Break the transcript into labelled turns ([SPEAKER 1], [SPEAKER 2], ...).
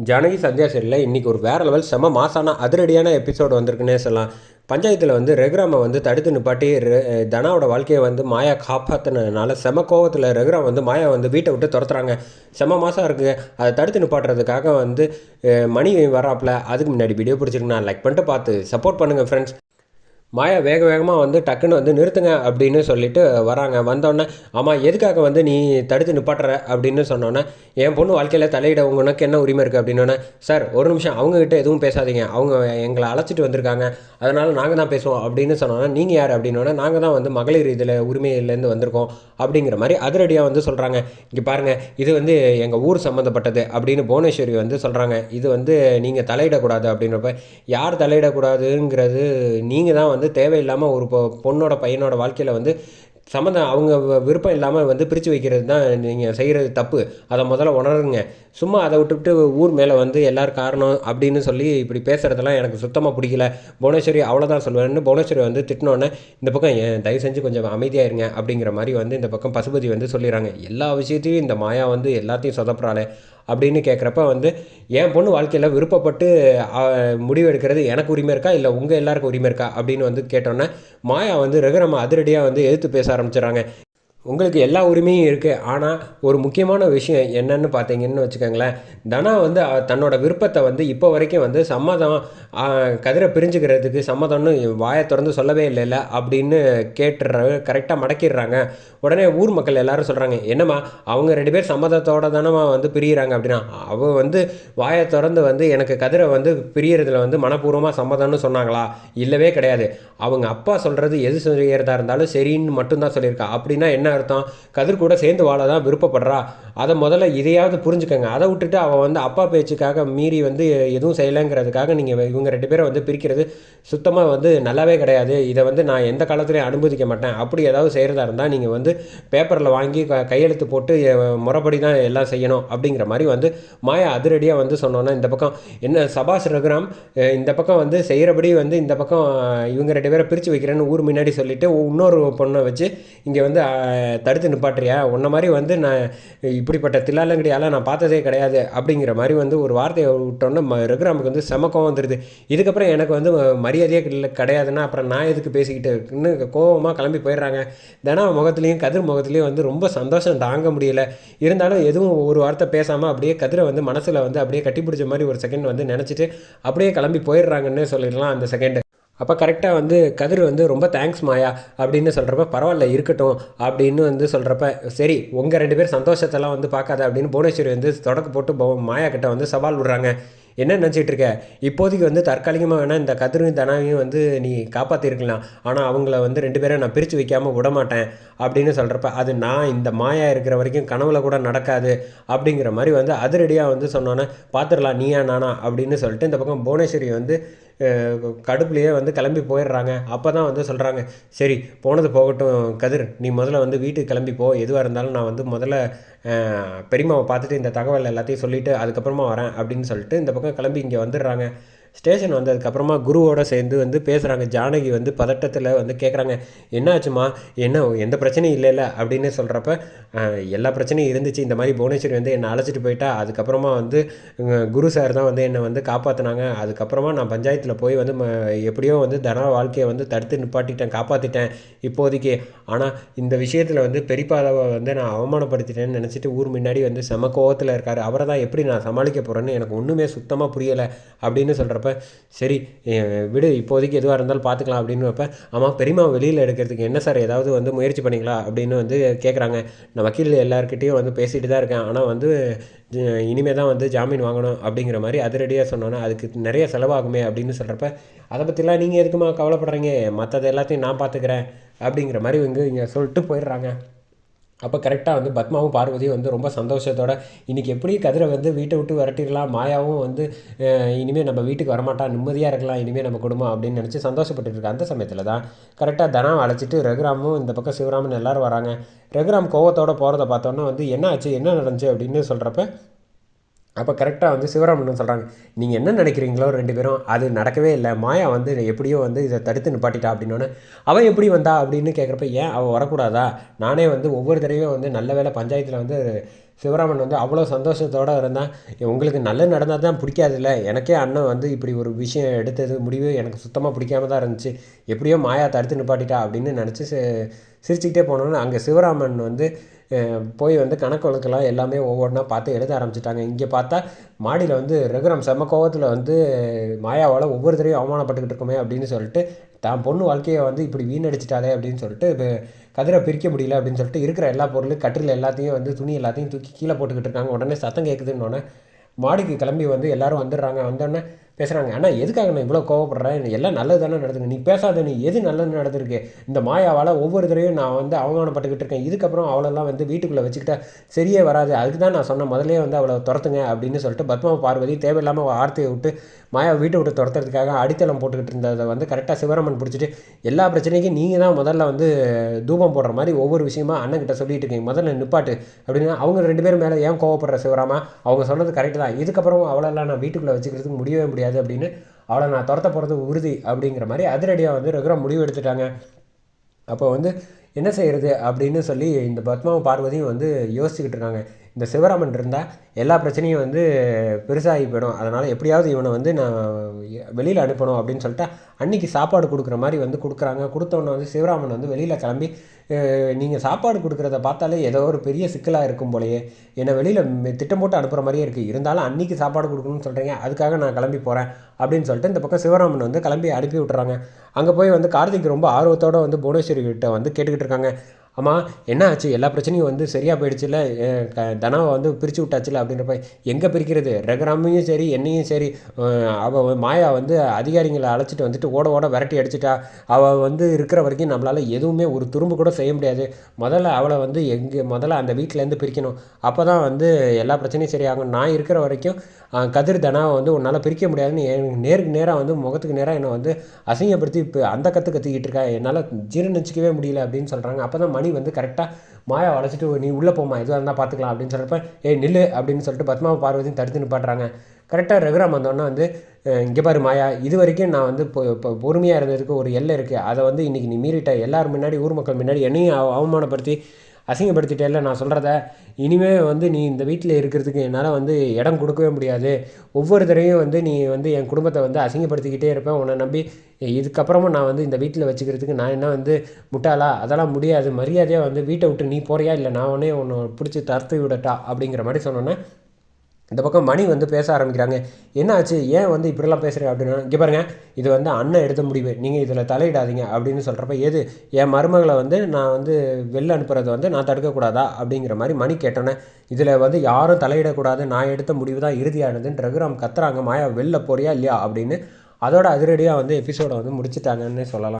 [SPEAKER 1] ஜானகி சந்தியா சரியில் இன்றைக்கி ஒரு வேறு லெவல் செம மாசான அதிரடியான எபிசோடு வந்திருக்குன்னே சொல்லலாம். பஞ்சாயத்தில் வந்து ரகுராமை வந்து தடுத்து நிப்பாட்டி ரெ- தனாவோட வாழ்க்கையை வந்து மாயா காப்பாற்றினதுனால செம கோவத்தில் ரகுராம் வந்து மாயா வந்து வீட்டை விட்டு துரத்துறாங்க. செம மாதம் இருக்குது அதை தடுத்து நிப்பாட்டுறதுக்காக வந்து மணி வராப்புல அதுக்கு முன்னாடி வீடியோ பிடிச்சிருக்குன்னா லைக் பண்ணிட்டு பார்த்து சப்போர்ட் பண்ணுங்கள் ஃப்ரெண்ட்ஸ் மாயா வேக வேகமாக வந்து டக்குன்னு வந்து நிறுத்துங்க அப்படின்னு சொல்லிட்டு வராங்க. வந்தோடனே ஆமாம் எதுக்காக வந்து நீ தடுத்து நிப்பாட்டுற? அப்படின்னு சொன்னோன்னே என் பொண்ணு வாழ்க்கையில் தலையிட உனக்கு என்ன உரிமை இருக்குது அப்படின்னோடனே சார் ஒரு நிமிஷம் அவங்ககிட்ட எதுவும் பேசாதீங்க. அவங்க எங்களை அழைச்சிட்டு வந்திருக்காங்க. அதனால் நாங்கள் தான் பேசுவோம். அப்படின்னு சொன்னோன்னே நீங்கள் யார்? அப்படின்னோடனே நாங்கள் தான் வந்து மகளிர் இதில் உரிமையிலேருந்து வந்திருக்கோம். அப்படிங்கிற மாதிரி அதிரடியாக வந்து சொல்கிறாங்க இங்கே பாருங்கள் இது வந்து எங்கள் ஊர் சம்மந்தப்பட்டது அப்படின்னு புவனேஸ்வரி வந்து சொல்கிறாங்க இது வந்து நீங்கள் தலையிடக்கூடாது அப்படின்றப்ப யார் தலையிடக்கூடாதுங்கிறது நீங்கள் தான் வந்து தேவையில்லாமல் ஒரு பொ- பொண்ணோட பையனோட வாழ்க்கையில் வந்து சம்மந்தம் அவங்க விருப்பம் இல்லாமல் வந்து பிரித்து வைக்கிறது தான் நீங்கள் செய்கிறது தப்பு. அதை முதல்ல உணருங்க. சும்மா அதை விட்டுவிட்டு ஊர் மேலே வந்து எல்லோரும் காரணம் அப்படின்னு சொல்லி இப்படி பேசுகிறதெல்லாம் எனக்கு சுத்தமாக பிடிக்கல. புவனேஸ்வரி அவ்வளோதான் சொல்லுவேன்னு புவனேஸ்வரி வந்து திட்டினோன்னே இந்த பக்கம் ஏன் தயவு செஞ்சு கொஞ்சம் அமைதியாக இருங்க அப்படிங்கிற மாதிரி வந்து இந்த பக்கம் பசுபதி வந்து சொல்லிடுறாங்க எல்லா விஷயத்தையும் இந்த மாயா வந்து எல்லாத்தையும் சொதப்புறாளே. அப்படின்னு கேட்குறப்ப வந்து என் பொண்ணு வாழ்க்கையில் விருப்பப்பட்டு முடிவு முடிவெடுக்கிறது எனக்கு உரிமை இருக்கா? இல்லை உங்கள் எல்லாருக்கும் உரிமை இருக்கா? அப்படின்னு வந்து கேட்டோன்னே மாயா வந்து ரகுராம அதிரடியாக வந்து எதிர்த்து பேச ஆரம்பிச்சிடுறாங்க. உங்களுக்கு எல்லா உரிமையும் இருக்குது ஆனால் ஒரு முக்கியமான விஷயம் என்னன்னு பார்த்தீங்கன்னு வச்சுக்கோங்களேன். தனா வந்து தன்னோட விருப்பத்தை வந்து இப்போ வரைக்கும் வந்து சம்மதம் கதிரை பிரிஞ்சுக்கிறதுக்கு சம்மதம்னு வாயை திறந்து சொல்லவே இல்லைல்ல அப்படின்னு கேட்டுற கரெக்டாக மடக்கிடுறாங்க. உடனே ஊர் மக்கள் எல்லாரும் சொல்கிறாங்க என்னம்மா அவங்க ரெண்டு பேர் சம்மதத்தோட தானம்மா வந்து பிரியிறாங்க அப்படின்னா அவள் வந்து வாயை திறந்து வந்து எனக்கு கதிரை வந்து பிரியறதுல வந்து மனப்பூர்வமாக சம்மதம்னு சொன்னாங்களா? இல்லவே கிடையாது. அவங்க அப்பா சொல்கிறது எது செய்கிறதா இருந்தாலும் சரின்னு மட்டும்தான் சொல்லியிருக்கா. அப்படின்னா என்ன அர்த்தம்? கதிர் கூட சேர்ந்து வாழ தான் விருப்பப்படுறா. அதை முதல்ல இதையாவது புரிஞ்சுக்கங்க. அதை விட்டுட்டு அவள் வந்து அப்பா பேச்சுக்காக மீறி வந்து எதுவும் செய்யலைங்கிறதுக்காக நீங்கள் இவங்க ரெண்டு பேரை வந்து பிரிக்கிறது சுத்தமாக வந்து நல்லாவே கிடையாது. இதை வந்து நான் எந்த காலத்துலையும் அனுமதிக்க மாட்டேன். அப்படி ஏதாவது செய்கிறதா இருந்தால் நீங்கள் வந்து பேப்பரில் வாங்கி க- கையெழுத்து போட்டு முறைப்படி தான் எல்லாம் செய்யணும் அப்படிங்கிற மாதிரி வந்து மாயா அதிரடியாக வந்து சொன்னோன்னா இந்த பக்கம் என்ன சபாஷ் ரகுராம் இந்த பக்கம் வந்து செய்கிறபடி வந்து இந்த பக்கம் இவங்க ரெண்டு பேரை பிரித்து வைக்கிறேன்னு ஊர் முன்னாடி சொல்லிவிட்டு இன்னொரு பொண்ணை வச்சு இங்கே வந்து தடுத்து நிப்பாட்டுறியா? உன்ன மாதிரி வந்து நான் இப்படிப்பட்ட தில்லாலங்கடியால் நான் பார்த்ததே கிடையாது அப்படிங்கிற மாதிரி வந்து ஒரு வார்த்தையை விட்டோன்னே ம ரகுராமுக்கு வந்து செம கோவம் வந்துடுது இதுக்கப்புறம் எனக்கு வந்து மரியாதையே இல்லை கிடையாதுன்னா அப்புறம் நான் எதுக்கு பேசிக்கிட்டு இருக்குன்னு கோவமாக கிளம்பி போயிடுறாங்க. தினா முகத்துலேயும் கதிர் முகத்துலேயும் வந்து ரொம்ப சந்தோஷம் தாங்க முடியல. இருந்தாலும் எதுவும் ஒரு வார்த்தை பேசாமல் அப்படியே கதிரை வந்து மனசில் வந்து அப்படியே கட்டி பிடிச்ச மாதிரி ஒரு செகண்ட் வந்து நினச்சிட்டு அப்படியே கிளம்பி போயிடுறாங்கன்னே சொல்லிடலாம் அந்த செகண்டு அப்போ கரெக்டாக வந்து கதிர் வந்து ரொம்ப தேங்க்ஸ் மாயா அப்படின்னு சொல்கிறப்ப பரவாயில்ல இருக்கட்டும் அப்படின்னு வந்து சொல்கிறப்ப சரி உங்கள் ரெண்டு பேர் சந்தோஷத்தெல்லாம் வந்து பார்க்காத அப்படின்னு புவனேஸ்வரி வந்து தொடக்க போட்டு மாயா கிட்ட வந்து சவால் விடுறாங்க. என்ன நினச்சிட்டு இருக்க? இப்போதைக்கு வந்து தற்காலிகமாக வேணால் இந்த கதிரும் தனாவையும் வந்து நீ காப்பாற்றிருக்கலாம் ஆனால் அவங்கள வந்து ரெண்டு பேரும் நான் பிரித்து வைக்காமல் விட மாட்டேன் அப்படின்னு சொல்கிறப்ப அது நான் இந்த மாயா இருக்கிற வரைக்கும் கனவுல கூட நடக்காது அப்படிங்கிற மாதிரி வந்து அதிரடியாக வந்து சொன்னோன்னே பார்த்துடலாம் நீயா நானா? அப்படின்னு சொல்லிட்டு இந்த பக்கம் புவனேஸ்வரி வந்து கடுப்புலையே வந்து கிளம்பி போயிடுறாங்க. அப்போ தான் வந்து சொல்கிறாங்க சரி போனது போகட்டும் கதிர். நீ முதல்ல வந்து வீட்டுக்கு கிளம்பி போ. எதுவாக இருந்தாலும் நான் வந்து முதல்ல பெரியம்மாவை பார்த்துட்டு இந்த தகவல் எல்லாத்தையும் சொல்லிவிட்டு அதுக்கப்புறமா வரேன் அப்படின்னு சொல்லிட்டு இந்த பக்கம் கிளம்பி இங்கே வந்துடுறாங்க. ஸ்டேஷன் வந்ததுக்கப்புறமா குருவோட சேர்ந்து வந்து பேசுகிறாங்க ஜானகி வந்து பதட்டத்தில் வந்து கேட்குறாங்க என்னாச்சுமா என்ன எந்த பிரச்சனையும் இல்லைல்ல? அப்படின்னு சொல்கிறப்ப எல்லா பிரச்சனையும் இருந்துச்சு. இந்த மாதிரி புவனேஸ்வரி வந்து என்னை அழைச்சிட்டு போயிட்டா அதுக்கப்புறமா வந்து குரு சார் தான் வந்து என்னை வந்து காப்பாற்றினாங்க அதுக்கப்புறமா நான் பஞ்சாயத்தில் போய் வந்து ம- எப்படியோ வந்து தன வாழ்க்கையை வந்து தடுத்து நிப்பாட்டிட்டேன் காப்பாற்றிட்டேன் இப்போதைக்கு. ஆனால் இந்த விஷயத்தில் வந்து பெரியப்பாவை வந்து நான் அவமானப்படுத்திட்டேன்னு நினச்சிட்டு ஊர் முன்னாடி வந்து செம கோவத்தில் இருக்கார். அவரை தான் எப்படி நான் சமாளிக்க போகிறேன்னு எனக்கு ஒன்றுமே சுத்தமாக புரியலை. அப்படின்னு சொல்கிறப்ப சரி விடு இப்போதைக்கு எதுவாக இருந்தாலும் பார்த்துக்கலாம் அப்படின்னு வைப்ப ஆமாம் பெரியமா வெளியில் எடுக்கிறதுக்கு என்ன சார் ஏதாவது வந்து முயற்சி பண்ணிக்கலாம் அப்படின்னு வந்து கேட்குறாங்க நான் வக்கீல் எல்லாருக்கிட்டேயும் வந்து பேசிகிட்டு தான் இருக்கேன். ஆனால் வந்து இனிமேல் இனிமே தான் வந்து ஜாமீன் வாங்கணும் அப்படிங்கிற மாதிரி அதிரடியாக சொன்னோன்னே அதுக்கு நிறைய செலவாகுமே அப்படின்னு சொல்கிறப்ப அதை பற்றிலாம் நீங்கள் எதுக்குமா கவலைப்படுறீங்க? மற்றது எல்லாத்தையும் நான் பார்த்துக்கிறேன் அப்படிங்கிற மாதிரி இங்கே இங்கே சொல்லிட்டு போயிடுறாங்க. அப்போ கரெக்டாக வந்து பத்மாவும் பார்வதியும் வந்து ரொம்ப சந்தோஷத்தோட இன்றைக்கி எப்படி கதிரை வந்து வீட்டை விட்டு விரட்டிடலாம்? மாயாவும் வந்து இனிமேல் நம்ம வீட்டுக்கு வரமாட்டா? நிம்மதியாக இருக்கலாம். இனிமேல் நம்ம குடும்பம் அப்படின்னு நினச்சி சந்தோஷப்பட்டுட்டு இருக்க அந்த சமயத்தில் தான் கரெக்டாக தனம் அழைச்சிட்டு ரகுராமும் இந்த பக்கம் சிவராமன் எல்லோரும் வராங்க. ரகுராம் கோவத்தோடு போகிறத பார்த்தோன்னா வந்து என்ன ஆச்சு? என்ன நடந்துச்சு? அப்படின்னு சொல்கிறப்ப அப்போ கரெக்டாக வந்து சிவராமன் சொல்கிறாங்க நீங்கள் என்ன நினைக்கிறீங்களோ ரெண்டு பேரும் அது நடக்கவே இல்லை. மாயா வந்து எப்படியோ வந்து இதை தடுத்து நிப்பாட்டிட்டா? அப்படின்னோடனே அவன் எப்படி வந்தா? அப்படின்னு கேட்குறப்ப ஏன் அவள் வரக்கூடாதா? நானே வந்து ஒவ்வொரு தடவையும் வந்து நல்ல வேளை பஞ்சாயத்தில் வந்து சிவராமன் வந்து அவ்வளோ சந்தோஷத்தோடு இருந்தான். உங்களுக்கு நல்லது நடந்தால் தான் பிடிக்காதுல்ல. எனக்கே அண்ணன் வந்து இப்படி ஒரு விஷயம் எடுத்தது முடிவு எனக்கு சுத்தமாக பிடிக்காம தான் இருந்துச்சு. எப்படியோ மாயா தடுத்து நிப்பாட்டிட்டா அப்படின்னு நினச்சி சிரிச்சுக்கிட்டே போனோன்னு அங்கே சிவராமன் வந்து போய் வந்து கணக்கு வழக்கெல்லாம் எல்லாமே ஒவ்வொன்றா பார்த்து எழுத ஆரம்பிச்சிட்டாங்க. இங்கே பார்த்தா மாடியில் வந்து ரகுராம் செம்ம கோவத்தில் வந்து மாயாவால் ஒவ்வொரு தடையும் அவமானப்பட்டுக்கிட்டு இருக்கோமே அப்படின்னு சொல்லிட்டு தான் பொண்ணு வாழ்க்கையை வந்து இப்படி வீணடிச்சிட்டாலே அப்படின்னு சொல்லிட்டு கதிரை பிரிக்க முடியல அப்படின்னு சொல்லிட்டு இருக்கிற எல்லா பொருளும் கட்டில் எல்லாத்தையும் வந்து துணி எல்லாத்தையும் தூக்கி கீழே போட்டுக்கிட்டு இருக்காங்க. உடனே சத்தம் கேட்குதுன்னொன்னே மாடிக்கு கிளம்பி வந்து எல்லோரும் வந்துடுறாங்க. வந்தோடனே பேசுகிறாங்க ஆனால் எதுக்காக நான் இவ்வளோ கோவப்படுறேன் எல்லாம் நல்லது தானே நடந்துங்க நீ பேசாத நீ எது நல்லது நடந்திருக்கு? இந்த மாயாவால் ஒவ்வொரு தடவையும் நான் வந்து அவமானப்பட்டுக்கிட்டு இருக்கேன். இதுக்கப்புறம் அவளெல்லாம் வந்து வீட்டுக்குள்ளே வச்சுக்கிட்டா சரியே வராது. அதுக்கு தான் நான் சொன்னேன் முதலே வந்து அவளை துரத்துங்க அப்படின்னு சொல்லிட்டு பத்மா பார்வதி தேவையில்லாமல் வார்த்தையை விட்டு மாயா வீட்டை விட்டு துரத்துறதுக்காக அடித்தளம் போட்டுக்கிட்டு இருந்ததை வந்து கரெக்டாக சிவராமன் பிடிச்சிட்டு எல்லா பிரச்சனைக்கும் நீங்கள் தான் முதல்ல வந்து தூபம் போடுற மாதிரி ஒவ்வொரு விஷயமா அண்ணன்கிட்ட சொல்லிட்டு இருக்கீங்க. முதல்ல நிப்பாட்டு அப்படின்னு அவங்க ரெண்டு பேரும் மேலே ஏன் கோவப்படுற சிவராமா? அவங்க சொன்னது கரெக்டு தான். இதுக்கப்புறம் அவளெல்லாம் நான் வீட்டுக்குள்ளே வச்சுக்கிறதுக்கு முடியவே முடியாது. அப்படின்னு அவளை நான் துரத்த போகிறது உறுதி அப்படிங்கிற மாதிரி அதிரடியாக வந்து ரகுராம் முடிவு எடுத்துட்டாங்க. அப்போ வந்து என்ன செய்கிறது அப்படின்னு சொல்லி இந்த பத்மாவும் பார்வதியும் வந்து யோசிச்சுக்கிட்டு இருக்காங்க. இந்த சிவராமன் இருந்தால் எல்லா பிரச்சனையும் வந்து பெருசாகி போயிடும். அதனால் எப்படியாவது இவனை வந்து நான் வெளியில் அனுப்பணும் அப்படின்னு சொல்லிட்டு அன்றைக்கி சாப்பாடு கொடுக்குற மாதிரி வந்து கொடுக்குறாங்க. கொடுத்தோன்னே வந்து சிவராமன் வந்து வெளியில் கிளம்பி நீங்கள் சாப்பாடு கொடுக்குறத பார்த்தாலே ஏதோ ஒரு பெரிய சிக்கலாக இருக்கும் போலையே. என்னை வெளியில் திட்டம் போட்டு அனுப்புகிற மாதிரியே இருக்குது இருந்தாலும் அன்றைக்கி சாப்பாடு கொடுக்கணும்னு சொல்கிறீங்க அதுக்காக நான் கிளம்பி போகிறேன் அப்படின்னு சொல்லிட்டு இந்த பக்கம் சிவராமன் வந்து கிளம்பி அனுப்பி விட்டுறாங்க. அங்கே போய் வந்து கார்த்திக் ரொம்ப ஆர்வத்தோடு வந்து புவனேஸ்வரி கிட்ட வந்து கேட்டுக்கிட்டு இருக்காங்க. ஆமாம் என்ன ஆச்சு? எல்லா பிரச்சனையும் வந்து சரியாக போயிடுச்சுல க தனாவை வந்து பிரித்து விட்டாச்சுல அப்படின்றப்ப எங்கே பிரிக்கிறது? ரகுராமையும் சரி என்னையும் சரி அவள் மாயா வந்து அதிகாரிங்களை அழைச்சிட்டு வந்துட்டு ஓட ஓட விரட்டி அடிச்சிட்டா. அவள் வந்து இருக்கிற வரைக்கும் நம்மளால் எதுவுமே ஒரு துரும்பு கூட செய்ய முடியாது. முதல்ல அவளை வந்து எங்கே முதல்ல அந்த வீட்டிலேருந்து பிரிக்கணும். அப்போ தான் வந்து எல்லா பிரச்சனையும் சரியாகும். நான் இருக்கிற வரைக்கும் கதிர் தனாவை வந்து உன்னால் பிரிக்க முடியாதுன்னு நேருக்கு நேராக வந்து முகத்துக்கு நேராக என்னை வந்து அசிங்கப்படுத்தி இப்போ அந்த கற்று கற்றுக்கிட்டு இருக்கா. என்னால் ஜீரணிச்சிக்கவே முடியல அப்படின்னு சொல்கிறாங்க அப்போ தான் மணி வந்து கரெக்டாக மாயா வளைச்சிட்டு நீ உள்ளே போமா எதுவாக இருந்தால் பார்த்துக்கலாம் அப்படின்னு சொல்கிறப்ப ஏ நில்லு அப்படின்னு சொல்லிட்டு பத்மா பார்வதியும் தடுத்து நிப்பாட்டுறாங்க. கரெக்டாக ரகுராம் வந்தோடனே வந்து இங்கே பாரு மாயா இது வரைக்கும் நான் வந்து இப்போ பொறுமையாக இருந்ததுக்கு ஒரு எல்லை இருக்குது அதை வந்து இன்றைக்கி நீ மீறிட்ட எல்லோரும் முன்னாடி ஊர் மக்கள் முன்னாடி என்னையும் அவமானப்படுத்தி அசிங்கப்படுத்திட்டேல்ல நான் சொல்கிறத இனிமே வந்து நீ இந்த வீட்டில் இருக்கிறதுக்கு என்னால் வந்து இடம் கொடுக்கவே முடியாது. ஒவ்வொரு தடையும் வந்து நீ வந்து என் குடும்பத்தை வந்து அசிங்கப்படுத்திக்கிட்டே இருப்பேன். உன்னை நம்பி இதுக்கப்புறமும் நான் வந்து இந்த வீட்டில் வச்சுக்கிறதுக்கு நான் என்ன வந்து முட்டாளா? அதெல்லாம் முடியாது. மரியாதையாக வந்து வீட்டை விட்டு நீ போறியா? இல்லை நான் உடனே உன்னை பிடிச்சி தரத்து விடட்டா? அப்படிங்கிற மாதிரி சொன்னோன்னே இந்த பக்கம் மணி வந்து பேச ஆரம்பிக்கிறாங்க. என்ன ஆச்சு ஏன் வந்து இப்படிலாம் பேசுகிறீங்க அப்படின்னா இங்கே பாருங்கள் இது வந்து அண்ணன் எடுத்த முடிவு. நீங்கள் இதில் தலையிடாதீங்க. அப்படின்னு சொல்கிறப்ப எது? என் மருமகளை வந்து நான் வந்து வெளில அனுப்புறதை வந்து நான் தடுக்கக்கூடாதா? அப்படிங்கிற மாதிரி மணி கேட்டோன்னே இதில் வந்து யாரும் தலையிடக்கூடாது. நான் எடுத்த முடிவு தான் இறுதியானதுன்னு ரகுராம் கத்துறாங்க. மாயா வெளில போறியா இல்லையா? அப்படின்னு அதோட அதிரடியாக வந்து எபிசோடை வந்து முடிச்சுட்டாங்கன்னு சொல்லலாம்.